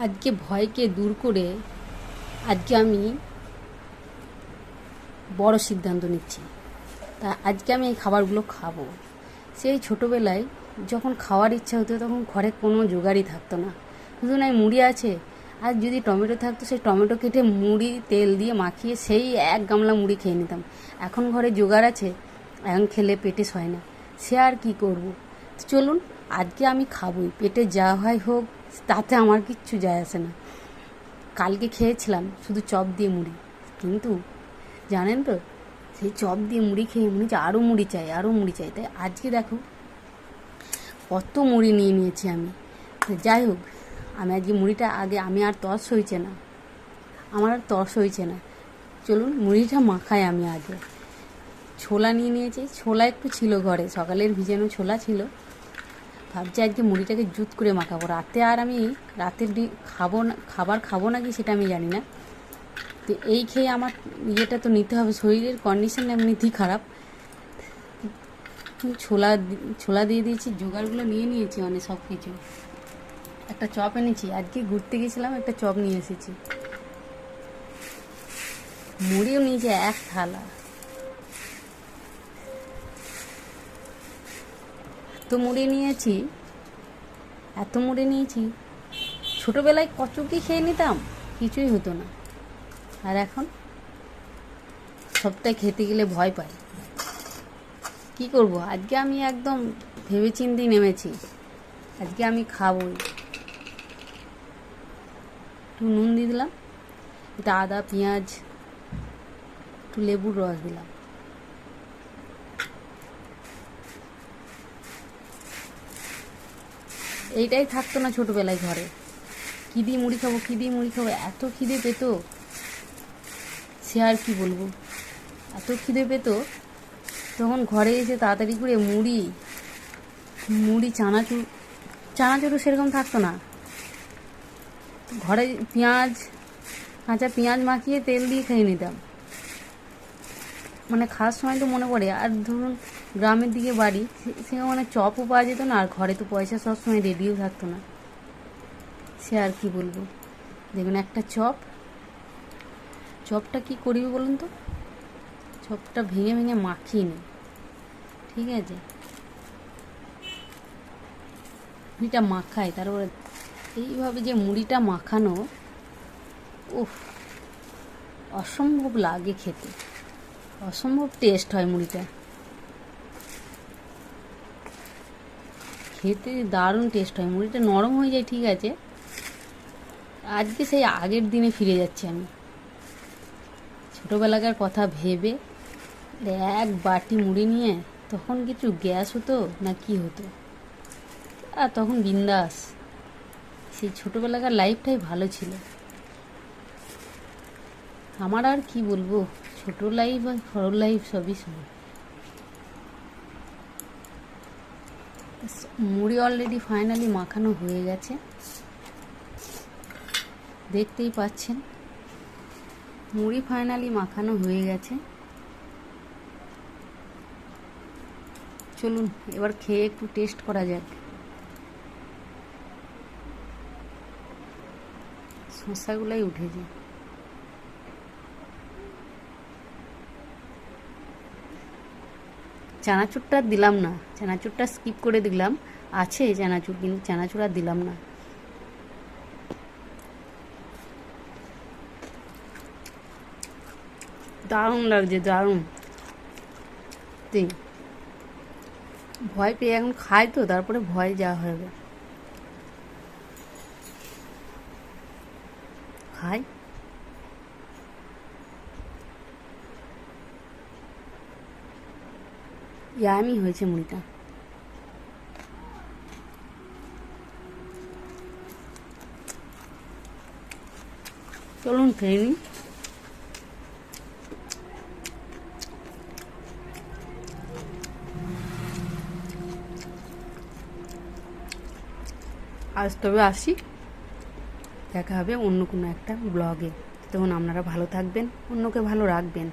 আজকে ভয়কে দূর করে আজকে আমি বড় সিদ্ধান্ত নিচ্ছি। তা আজকে আমি এই খাবারগুলো খাব। সেই ছোটোবেলায় যখন খাওয়ার ইচ্ছা হতো তখন ঘরে কোনো জোগাড়ই থাকতো না। শুধু নাই মুড়ি আছে। আর যদি টমেটো থাকতো সেই টমেটো কেটে মুড়ি, তেল দিয়ে মাখিয়ে সেই এক গামলা মুড়ি খেয়ে নিতাম। এখন ঘরে জোগাড় আছে, এখন খেলে পেটে সয় না। সে আর কি করব? চলুন, আজকে আমি খাবই। পেটে যা হয় হোক তাতে আমার কিচ্ছু যায় আসে না। কালকে খেয়েছিলাম শুধু চপ দিয়ে মুড়ি। কিন্তু জানেন তো, সেই চপ দিয়ে মুড়ি খেয়ে মনে হচ্ছে আরও মুড়ি চাই আরও মুড়ি চাই। তাই আজকে দেখো কত মুড়ি নিয়ে নিয়েছি আমি। যাই হোক, আমি আজকে মুড়িটা আগে, আমি আর তর্স হয়েছে না। আমার আর তর্স হয়েছে না। চলুন মুড়িটা মাখাই আমি আগে। ছোলা নিয়ে নিয়েছি। ছোলা একটু ছিল ঘরে, সকালের ভিজানো ছোলা ছিল। ভাবছি আজকে মুড়িটাকে জুত করে মাখাবো। রাতে আর আমি রাতের ডি খাব না খাবার খাব নাকি সেটা আমি জানি না। তো এই খেয়ে আমার ইয়েটা তো নিতে হবে। শরীরের কন্ডিশন এমনিতেই খারাপ। ছোলা ছোলা দিয়ে দিয়েছি, জোগাড়গুলো নিয়ে নিয়েছি অনেক সব কিছু একটা চপ এনেছি। আজকে ঘুরতে গেছিলাম, একটা চপ নিয়ে এসেছি। মুড়িও নিয়েছি এক থালা। এত মুড়ি নিয়েছি? এত মুড়ি নিয়েছি? ছোটোবেলায় কচুকি খেয়ে নিতাম? কিছুই হতো না। আর এখন? সবটাই খেতে গেলে ভয় পাই। কি করব? আজকে আমি একদম ভেবেচিন্তি নেমেছি। আজকে আমি খাবই। একটু নুন দিয়ে দিলাম। এটা আদা, পেঁয়াজ, একটু লেবুর রস দিলাম। এইটাই থাকতো না ছোটোবেলায় ঘরে। কী দিয়ে মুড়ি খাব, কী দিয়ে মুড়ি খাব, এত খিদে পেত। সে আর কি বলব? এত খিদে পেত, তখন ঘরে এসে তাড়াতাড়ি করে মুড়ি মুড়ি, চানাচুর, চানাচুরও সেরকম থাকতো না। ঘরে পেঁয়াজ কাঁচা পেঁয়াজ মাখিয়ে তেল দিয়ে খেয়ে নিতাম। মানে খাওয়ার সময় তো মনে পড়ে। আর ধরুন গ্রামের দিকে বাড়ি সেখানে মানে চপও পাওয়া যেত না, আর ঘরে তো পয়সা সবসময় রেডিও থাকতো না। সে আর কি বলব? দেখুন একটা চপ। চপটা কি করবি বলুন তো? চপটা ভেঙে ভেঙে মাখিয়ে নি। ঠিক আছে? মুড়িটা মাখাই তারপরে এইভাবে যে মুড়িটা মাখানো, উফ, অসম্ভব লাগে খেতে। অসম্ভব টেস্ট হয় মুড়িটা। খেতে দারুণ টেস্ট হয়, মুড়িটা নরম হয়ে যায়, ঠিক আছে। আজকে সেই আগের দিনে ফিরে যাচ্ছি আমি। ছোটোবেলাকার কথা ভেবে এক বাটি মুড়ি নিয়ে তখন কিছু গ্যাস হতো না কি হতো? আর তখন বিন্দাস। সেই ছোটোবেলাকার লাইফটাই ভালো ছিল। আমার আর কি বলব? ছোট লাইফ আর বড় লাইফ সবই সমান মুড়ি অলরেডি ফাইনালি মাখানো হয়ে গেছে। দেখতেই পাচ্ছেন। মুড়ি ফাইনালি মাখানো হয়ে গেছে। চলুন, এবার খেয়ে একটু টেস্ট করা যাক। শসাগুলাই উঠেছে। চানাচুরটা দিলাম না। চানাচুরটা স্কিপ করে দিলাম। আছে চানাচুর, কিন্তু চানাচুর আর দিলাম না। দারুণ লাগছে, দারুণ। ভয় পেয়ে এখন খাই তো, তারপরে ভয় যা হবে। খাই? ইয়ামি হয়েছে মুড়িটা। চলুন খেয়ে নিই। আজ তবে আসি। দেখা হবে অন্য কোনো একটা ব্লগে। তখন আপনারা ভালো থাকবেন, অন্যকে ভালো রাখবেন।